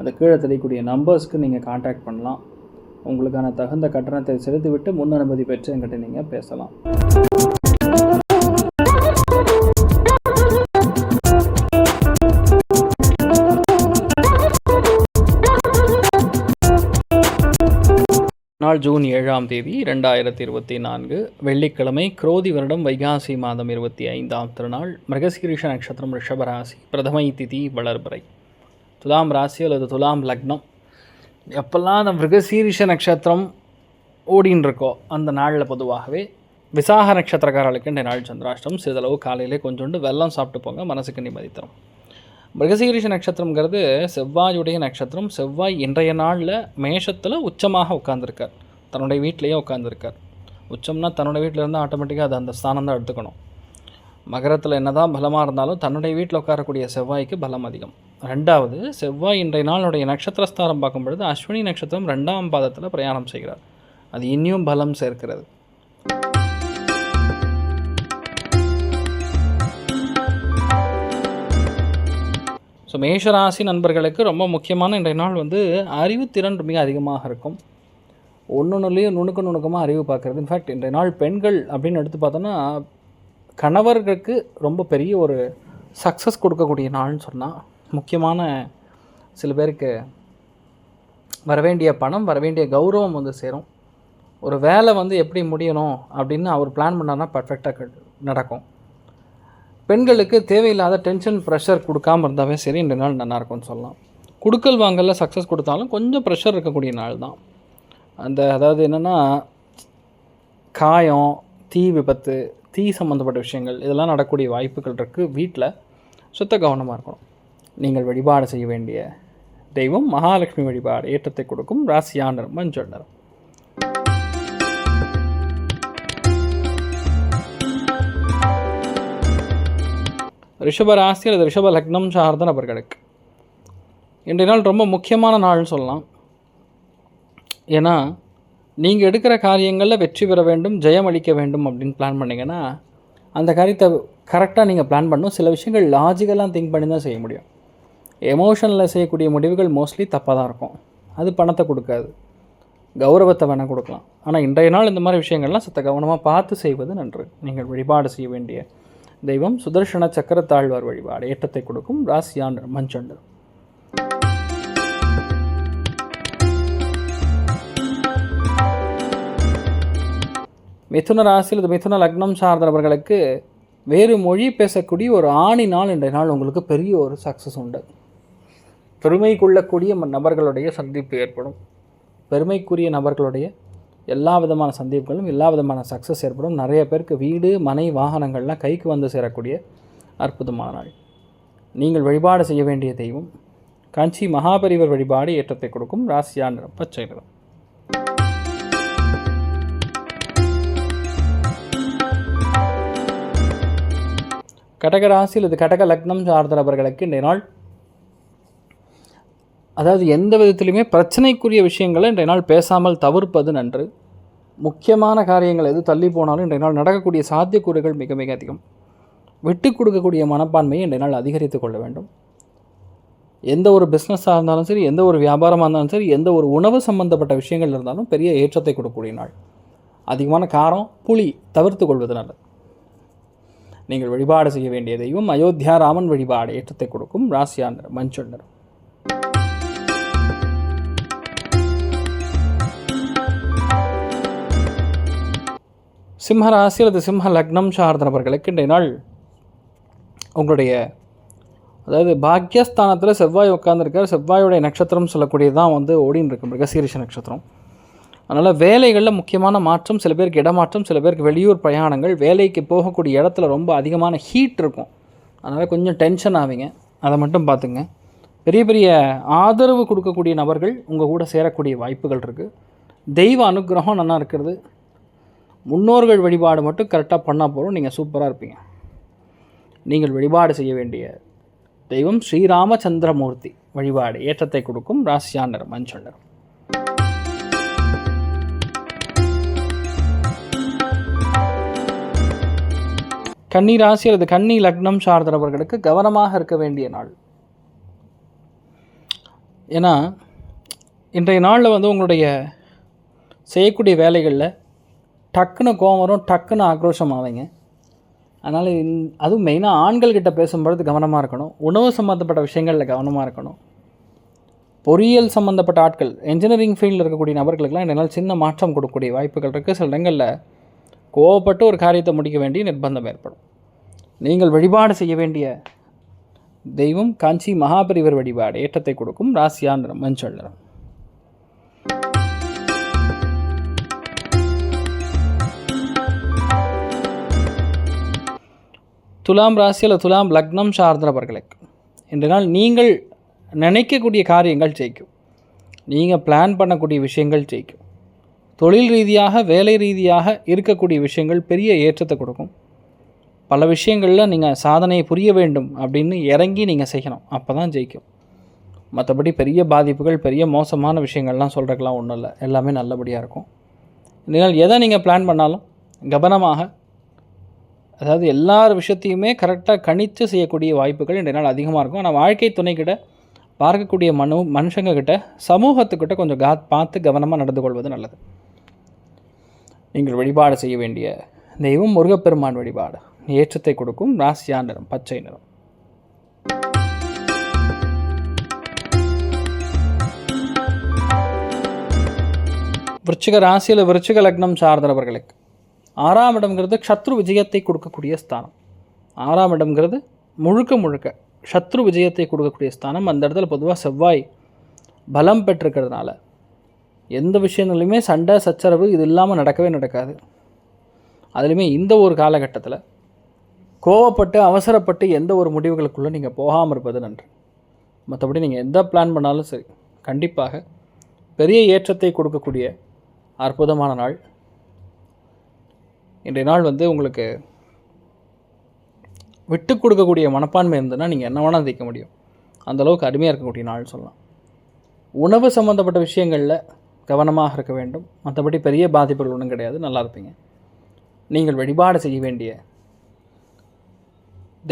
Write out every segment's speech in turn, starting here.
அந்த கீழே தெரியக்கூடிய நம்பர்ஸ்க்கு நீங்கள் காண்டாக்ட் பண்ணலாம். உங்களுக்கான தகுந்த கட்டணத்தை செலுத்திவிட்டு முன் அனுமதி பெற்று என்கிட்ட நீங்கள் பேசலாம். நாள் ஜூன் ஏழாம் தேதி ரெண்டாயிரத்தி இருபத்தி நான்கு வெள்ளிக்கிழமை குரோதி வருடம் வைகாசி மாதம் இருபத்தி ஐந்தாம் திருநாள் மிருகசீரிஷ நட்சத்திரம் ரிஷபராசி பிரதமை திதி வளர்பிறை. துலாம் ராசி அல்லது துலாம் லக்னம். எப்பெல்லாம் அந்த மிருகசீரிஷ நட்சத்திரம் ஓடின்னு இருக்கோ அந்த நாளில் பொதுவாகவே விசாக நட்சத்திரக்காரர்களுக்கு இந்த நாள் சந்திராஷ்டம் சிறிதளவு காலையிலே கொஞ்சோண்டு வெள்ளம் சாப்பிட்டு போங்க மனசுக்கு நிம்மதி தரும். மிருகசீரிஷ நட்சத்திரங்கிறது செவ்வாயுடைய நட்சத்திரம். செவ்வாய் இன்றைய நாளில் மேஷத்தில் உச்சமாக உட்காந்துருக்கார் தன்னுடைய வீட்டிலேயே உட்காந்துருக்கார் உச்சம்னா தன்னுடைய வீட்டில் இருந்தால் ஆட்டோமேட்டிக்காக அது அந்த ஸ்தானம் தான் எடுத்துக்கணும். மகரத்தில் என்னதான் பலமாக இருந்தாலும் தன்னுடைய வீட்டில் உட்காரக்கூடிய செவ்வாய்க்கு பலம் அதிகம். ரெண்டாவது செவ்வாய் இன்றைய நாளுடைய நட்சத்திரஸ்தானம் பார்க்கும் பொழுது அஸ்வினி நட்சத்திரம் ரெண்டாம் பாதத்தில் பிரயாணம் செய்கிறார். அது இன்னும் பலம் சேர்க்கிறது. ஸோ மேஷராசி நண்பர்களுக்கு ரொம்ப முக்கியமான இன்றைய நாள் வந்து அறிவுத்திறன் மிக அதிகமாக இருக்கும். ஒன்றுலையும் நுணுக்க நுணுக்கமாக அறிவு பார்க்குறது. இன்ஃபேக்ட் இன்றைய நாள் பெண்கள் அப்படின்னு எடுத்து பார்த்தோன்னா கணவர்களுக்கு ரொம்ப பெரிய ஒரு சக்ஸஸ் கொடுக்கக்கூடிய நாள்னு சொன்னால் முக்கியமான சில பேருக்கு வரவேண்டிய பணம் வரவேண்டிய கௌரவம் வந்து சேரும். ஒரு வேலை வந்து எப்படி முடியணும் அப்படின்னு அவர் பிளான் பண்ணார்னா பர்ஃபெக்டாக நடக்கும். பெண்களுக்கு தேவையில்லாத டென்ஷன் ப்ரெஷர் கொடுக்காம இருந்தாவே சரி இந்த நாள் நல்லாயிருக்கும்னு சொல்லலாம். கொடுக்கல் வாங்கலில் சக்ஸஸ் கொடுத்தாலும் கொஞ்சம் ப்ரெஷர் இருக்கக்கூடிய நாள் தான். அந்த அதாவது என்னென்னா காயம் தீ விபத்து தீ சம்மந்தப்பட்ட விஷயங்கள் இதெல்லாம் நடக்கக்கூடிய வாய்ப்புகள் இருக்குது வீட்டில் சுத்த கவனமாக இருக்கணும். நீங்கள் வழிபாடு செய்ய வேண்டிய தெய்வம் மகாலட்சுமி வழிபாடு ஏற்றத்தை கொடுக்கும் ராசியான மஞ்சள் நிறம் ரிஷப ராசி அல்லது ரிஷப லக்னம் சார்ந்த நபர்களுக்கு. இன்றைய நாள் ரொம்ப முக்கியமான நாள்னு சொல்லலாம். ஏன்னா நீங்கள் எடுக்கிற காரியங்களில் வெற்றி பெற வேண்டும் ஜெயம் அளிக்க வேண்டும் அப்படின்னு பிளான் பண்ணிங்கன்னா அந்த காரியத்தை கரெக்டாக நீங்கள் பிளான் பண்ணணும். சில விஷயங்கள் லாஜிக்கலாக திங்க் பண்ணி தான் செய்ய முடியும். எமோஷனில் செய்யக்கூடிய முடிவுகள் மோஸ்ட்லி தப்பாக தான் இருக்கும். அது பணத்தை கொடுக்காது. கௌரவத்தை வேணால் கொடுக்கலாம். ஆனால் இன்றைய நாள் இந்த மாதிரி விஷயங்கள்லாம் சத்த கவனமாக பார்த்து செய்வது நன்று. நீங்கள் வழிபாடு செய்ய வேண்டிய தெய்வம் சுதர்ஷன சக்கரத்தாழ்வார் வழிபாடு. ஏற்றத்தை கொடுக்கும் ராசியான் மஞ்சண்டு மிதுன ராசி அல்லது மிதுன லக்னம் சார்ந்தவர்களுக்கு வேறு மொழி பேசக்கூடிய ஒரு ஆணி நாள் இன்றைய நாள். உங்களுக்கு பெரிய ஒரு சக்ஸஸ் உண்டு. பெருமை கொள்ளக்கூடிய நபர்களுடைய சந்திப்பு ஏற்படும். பெருமைக்குரிய நபர்களுடைய எல்லா விதமான சந்திப்புகளும் எல்லா விதமான சக்ஸஸ் ஏற்படும். நிறைய பேருக்கு வீடு மனை வாகனங்கள்லாம் கைக்கு வந்து சேரக்கூடிய அற்புதமான நாள். நீங்கள் வழிபாடு செய்ய வேண்டிய தெய்வம். காஞ்சி மகாபரிவர் வழிபாடு ஏற்றத்தை கொடுக்கும் ராசியா நிறம் பச்சை நிறம் கடக ராசி கடக லக்னம் சார்ந்த நபர்களுக்கு இன்றைய நாள் அதாவது எந்த விதத்திலையுமே பிரச்சனைக்குரிய விஷயங்களை இன்றைய நாள் பேசாமல் தவிர்ப்பது நன்று. முக்கியமான காரியங்கள் எது தள்ளி போனாலும் இன்றைய நாள் நடக்கக்கூடிய சாத்தியக்கூறுகள் மிக மிக அதிகம். விட்டு கொடுக்கக்கூடிய மனப்பான்மையை இன்றைய நாள் அதிகரித்து கொள்ள வேண்டும். எந்த ஒரு பிஸ்னஸாக இருந்தாலும் சரி எந்த ஒரு வியாபாரமாக இருந்தாலும் சரி எந்த ஒரு உணவு சம்பந்தப்பட்ட விஷயங்கள் இருந்தாலும் பெரிய ஏற்றத்தை கொடுக்கக்கூடிய நாள். அதிகமான காரம் புளி தவிர்த்து கொள்வது நல்லது. நீங்கள் வழிபாடு செய்ய வேண்டிய தெய்வம் அயோத்தியா ராமன் வழிபாடு ஏற்றத்தை கொடுக்கும். ராசியா நிறம் மஞ்சள் நிறம். சிம்ம ராசி அல்லது சிம்ம லக்னம் சார்ந்த நபர்களுக்கு இன்றைய நாள் உங்களுடைய அதாவது பாக்யஸ்தானத்தில் செவ்வாய் உட்காந்துருக்கார் செவ்வாயுடைய நட்சத்திரம் சொல்லக்கூடியது தான் வந்து ஓடின்னு இருக்கும் மிருகசீரிஷ நட்சத்திரம். அதனால் வேலைகளில் முக்கியமான மாற்றம் சில பேருக்கு இடமாற்றம் சில பேருக்கு வெளியூர் பிரயாணங்கள் வேலைக்கு போகக்கூடிய இடத்துல ரொம்ப அதிகமான ஹீட் இருக்கும். அதனால் கொஞ்சம் டென்ஷன் ஆவீங்க. அதை மட்டும் பார்த்துங்க பெரிய பெரிய ஆதரவு கொடுக்கக்கூடிய நபர்கள் உங்கள் கூட சேரக்கூடிய வாய்ப்புகள் இருக்குது தெய்வ அனுக்கிரகம் நல்லா இருக்கிறது. முன்னோர்கள் வழிபாடு மட்டும் கரெக்டாக பண்ணால் போகிறோம் நீங்கள் சூப்பராக இருப்பீங்க. நீங்கள் வழிபாடு செய்ய வேண்டிய தெய்வம் ஸ்ரீராமச்சந்திரமூர்த்தி. வழிபாடு ஏற்றத்தை கொடுக்கும் ராசியாண்டர் மஞ்சண்டர். கன்னி ராசி அல்லது கன்னி லக்னம் சார்ந்தவர்களுக்கு கவனமாக இருக்க வேண்டிய நாள். ஏன்னா இன்றைய நாளில் வந்து உங்களுடைய செய்யக்கூடிய வேலைகளில் டக்குன்னு கோவம் வரும் டக்குன்னு ஆக்ரோஷம் ஆவீங்க. அதனால் இந் அதுவும் மெயினாக ஆண்கள்கிட்ட பேசும்பொழுது கவனமாக இருக்கணும். உணவு சம்மந்தப்பட்ட விஷயங்களில் கவனமாக இருக்கணும். பொறியியல் சம்மந்தப்பட்ட ஆட்கள் என்ஜினியரிங் ஃபீல்டில் இருக்கக்கூடிய நபர்களுக்கெல்லாம் என்னால் சின்ன மாற்றம் கொடுக்கக்கூடிய வாய்ப்புகள் இருக்குது சில இடங்களில் கோவப்பட்டு ஒரு காரியத்தை முடிக்க வேண்டிய நிர்பந்தம் ஏற்படும். நீங்கள் வழிபாடு செய்ய வேண்டிய தெய்வம் காஞ்சி மகாபரிவர் வழிபாடு ஏற்றத்தை கொடுக்கும். ராசியா நிறம் மஞ்சள் நிறம். துலாம் ராசி அல்லது துலாம் லக்னம் சார்ந்தவர்களுக்கு இன்று நாள் நீங்கள் நினைக்கக்கூடிய காரியங்கள் ஜெயிக்கும். நீங்கள் பிளான் பண்ணக்கூடிய விஷயங்கள் ஜெயிக்கும். தொழில் ரீதியாக வேலை ரீதியாக இருக்கக்கூடிய விஷயங்கள் பெரிய ஏற்றத்தை கொடுக்கும். பல விஷயங்களில் நீங்கள் சாதனையை புரிய வேண்டும் அப்படின்னு இறங்கி நீங்கள் செய்யணும். அப்போ தான் ஜெயிக்கும். மற்றபடி பெரிய பாதிப்புகள் பெரிய மோசமான விஷயங்கள்லாம் சொல்கிறதுக்கெலாம் ஒன்றும் இல்லை. எல்லாமே நல்லபடியாக இருக்கும். இதனால் எதை நீங்கள் பிளான் பண்ணாலும் கவனமாக அதாவது எல்லார் விஷயத்தையுமே கரெக்டாக கணித்து செய்யக்கூடிய வாய்ப்புகள் இன்றைய நாள் அதிகமாக இருக்கும். ஆனால் வாழ்க்கை துணைக்கிட்ட பார்க்கக்கூடிய மனு மனுஷங்கக்கிட்ட சமூகத்துக்கிட்ட கொஞ்சம் கா பார்த்து கவனமாக நடந்து கொள்வது நல்லது. நீங்கள் வழிபாடு செய்ய வேண்டிய தெய்வம் முருகப்பெருமான் வழிபாடு. ஏற்றத்தை கொடுக்கும் ராசியா நிறம் பச்சை நிறம். விருச்சிக ராசியில் விருச்சிக லக்னம் சார்ந்தவர்களுக்கு ஆறாம் இடம்ங்கிறது சத்ரு விஜயத்தை கொடுக்கக்கூடிய ஸ்தானம். ஆறாம் இடம்ங்கிறது முழுக்க முழுக்க சத்ரு விஜயத்தை கொடுக்கக்கூடிய ஸ்தானம். அந்த இடத்துல பொதுவாக செவ்வாய் பலம் பெற்றிருக்கிறதுனால எந்த விஷயங்களையுமே சண்டை சச்சரவு இது இல்லாமல் நடக்கவே நடக்காது. அதுலேயுமே இந்த ஒரு காலகட்டத்தில் கோவப்பட்டு அவசரப்பட்டு எந்த ஒரு முடிவுகளுக்குள்ளே நீங்கள் போகாமல் இருப்பது நன்று. மற்றபடி நீங்கள் எந்த பிளான் பண்ணாலும் சரி கண்டிப்பாக பெரிய ஏற்றத்தை கொடுக்கக்கூடிய அற்புதமான நாள் இன்றைய நாள் வந்து உங்களுக்கு விட்டு கொடுக்கக்கூடிய மனப்பான்மை இருந்ததுன்னா நீங்கள் என்ன வேணால் தைக்க முடியும். அந்தளவுக்கு அருமையாக இருக்கக்கூடிய நாள் சொல்லலாம். உணவு சம்மந்தப்பட்ட விஷயங்களில் கவனமாக இருக்க வேண்டும். மற்றபடி பெரிய பாதிப்புகள் ஒன்றும் கிடையாது. நல்லா இருப்பீங்க. நீங்கள் வழிபாடு செய்ய வேண்டிய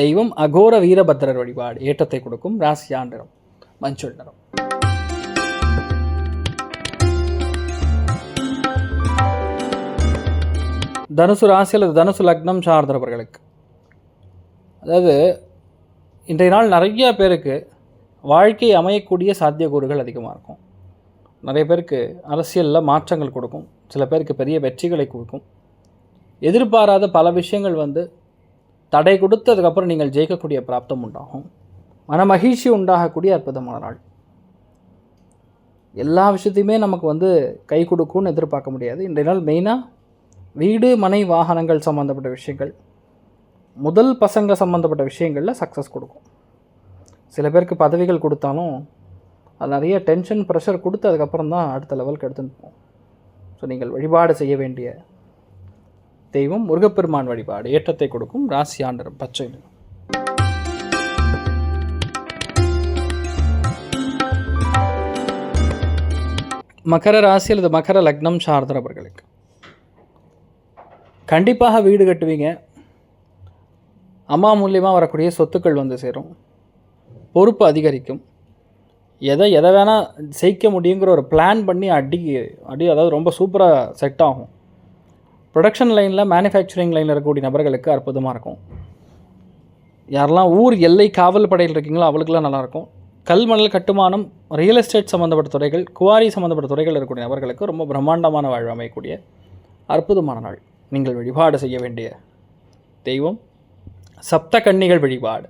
தெய்வம் அகோர வீரபத்திரர் வழிபாடு ஏற்றத்தை கொடுக்கும். ராசியா நிறம். மஞ்சள் நிறம். தனுசு ராசி அல்லது தனுசு லக்னம் சார்ந்தவர்களுக்கு. அதாவது இன்றைய நாள் நிறைய பேருக்கு வாழ்க்கை அமையக்கூடிய சாத்தியக்கூறுகள் அதிகமாக இருக்கும். நிறைய பேருக்கு அரசியலில் மாற்றங்கள் கொடுக்கும். சில பேருக்கு பெரிய வெற்றிகளை கொடுக்கும். எதிர்பாராத பல விஷயங்கள் வந்து தடை கொடுத்ததுக்கப்புறம் நீங்கள் ஜெயிக்கக்கூடிய பிராப்தம் உண்டாகும். மன மகிழ்ச்சி உண்டாகக்கூடிய அற்புதமான நாள். எல்லா விஷயத்தையுமே நமக்கு வந்து கை கொடுக்கும்னு எதிர்பார்க்க முடியாது. இன்றைய நாள் மெயினாக வீடு மனை வாகனங்கள் சம்மந்தப்பட்ட விஷயங்கள். முதல் பசங்க சம்மந்தப்பட்ட விஷயங்களில் சக்ஸஸ் கொடுக்கும். சில பேருக்கு பதவிகள் கொடுத்தாலும் அது நிறைய டென்ஷன் ப்ரெஷர் கொடுத்து அதுக்கப்புறம் தான் அடுத்த லெவலுக்கு எடுத்துன்னு போகும். ஸோ நீங்கள் வழிபாடு செய்ய வேண்டிய தெய்வம் முருகப்பெருமான் வழிபாடு. ஏற்றத்தை கொடுக்கும் ராசி ஆண்டர் பச்சை நிறம். மகர ராசி அல்லது மகர லக்னம் சார்ந்தவர்களுக்கு. கண்டிப்பாக வீடு கட்டுவீங்க. அம்மா மூலியமாக வரக்கூடிய சொத்துக்கள் வந்து சேரும். பொறுப்பு அதிகரிக்கும். எதை எதை வேணால் ஜெயிக்க முடியுங்கிற ஒரு பிளான் பண்ணி அடி அடி அதாவது ரொம்ப சூப்பராக செட் ஆகும். ப்ரொடக்ஷன் லைனில் மேனுஃபேக்சரிங் லைனில் இருக்கக்கூடிய நபர்களுக்கு அற்புதமாக இருக்கும். யாரெல்லாம் ஊர் எல்லை காவல் படையில் இருக்கீங்களோ அவளுக்கெல்லாம் நல்லாயிருக்கும். கல்மணல் கட்டுமானம் ரியல் எஸ்டேட் சம்மந்தப்பட்ட துறைகள் குவாரி சம்மந்தப்பட்ட துறைகள் இருக்கக்கூடிய நபர்களுக்கு ரொம்ப பிரம்மாண்டமான வாழ்வு அமையக்கூடிய அற்புதமான நாள். நீங்கள் வழிபாடு செய்ய வேண்டிய தெய்வம். சப்த கன்னிகள் வழிபாடு.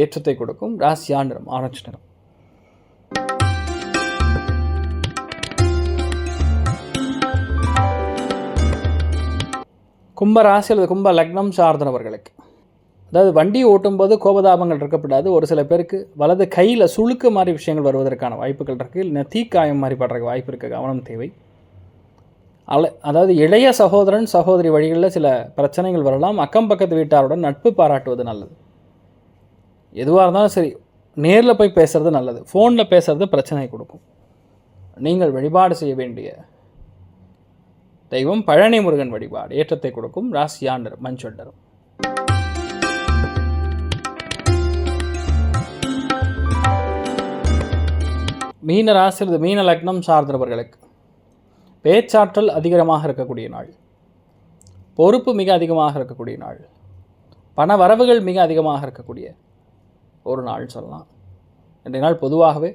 ஏற்றத்தை கொடுக்கும் ராசியா நிறம் ஆரஞ்சு நிறம் கும்ப ராசி அல்லது கும்ப லக்னம் சார்ந்தவர்களுக்கு. அதாவது வண்டி ஓட்டும்போது கோபதாபங்கள் இருக்கப்படாது. ஒரு சில பேருக்கு வலது கையில் சுழுக்கு மாதிரி விஷயங்கள் வருவதற்கான வாய்ப்புகள் இருக்குது இல்லை தீக்காயம் மாதிரி படுறதுக்கு வாய்ப்பு இருக்குது கவனம் தேவை. அலை அதாவது இளைய சகோதரன் சகோதரி வழிகளில் சில பிரச்சனைகள் வரலாம். அக்கம் பக்கத்து வீட்டாருடன் நட்பு பாராட்டுவது நல்லது. எதுவாக இருந்தாலும் சரி நேரில் போய் பேசுகிறது நல்லது. ஃபோனில் பேசுகிறது பிரச்சனை கொடுக்கும். நீங்கள் வழிபாடு செய்ய வேண்டிய தெய்வம் பழனி முருகன் வழிபாடு. ஏற்றத்தை கொடுக்கும் ராசியாண்டர் மஞ்சொண்டரும். மீன ராசி மீன லக்னம் சார்ந்தவர்களுக்கு. பேச்சாற்றல் அதிகமாக இருக்கக்கூடிய நாள். பொறுப்பு மிக அதிகமாக இருக்கக்கூடிய நாள். பண வரவுகள் மிக அதிகமாக இருக்கக்கூடிய ஒரு நாள் சொல்லலாம். இன்றைய நாள் பொதுவாகவே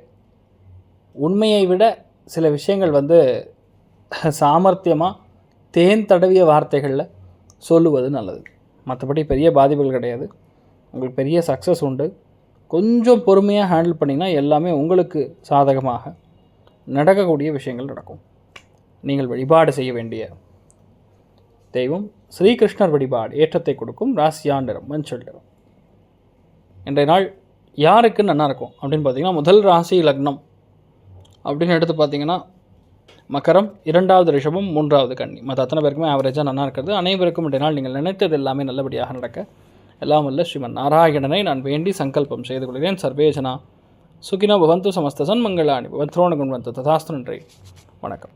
உண்மையை விட சில விஷயங்கள் வந்து சாமர்த்தியமாக தேன் தடவிய வார்த்தைகளில் சொல்லுவது நல்லது. மற்றபடி பெரிய பாதிப்புகள் கிடையாது. உங்களுக்கு பெரிய சக்ஸஸ் உண்டு. கொஞ்சம் பொறுமையாக ஹேண்டில் பண்ணிங்கன்னா எல்லாமே உங்களுக்கு சாதகமாக நடக்கக்கூடிய விஷயங்கள் நடக்கும். நீங்கள் வழிபாடு செய்ய வேண்டிய தெய்வம் ஸ்ரீகிருஷ்ணர் வழிபாடு ஏற்றத்தை கொடுக்கும் ராசியாண்டரும் மஞ்சள் நிறம் இன்றைய நாள் யாருக்கு நல்லா இருக்கும்? அப்படின்னு பார்த்தீங்கன்னா முதல் ராசி லக்னம். அப்படின்னு எடுத்து பார்த்தீங்கன்னா மகரம் இரண்டாவது ரிஷபம் மூன்றாவது கன்னி. மற்ற அத்தனை பேருக்குமே ஆவரேஜாக நல்லா இருக்கிறது. அனைவருக்கும் இன்றைய நாள் நீங்கள் நினைத்தது எல்லாமே நல்லபடியாக நடக்க எல்லாம் வல்ல ஸ்ரீமன் நாராயணனை நான் வேண்டி சங்கல்பம் செய்து கொள்கிறேன். சர்வேஜனா சுகினோ பவந்து சமஸ்த சன்மங்களாணி பவத்ரோண குண்வந்து ததாஸ்து நன்றி. வணக்கம்.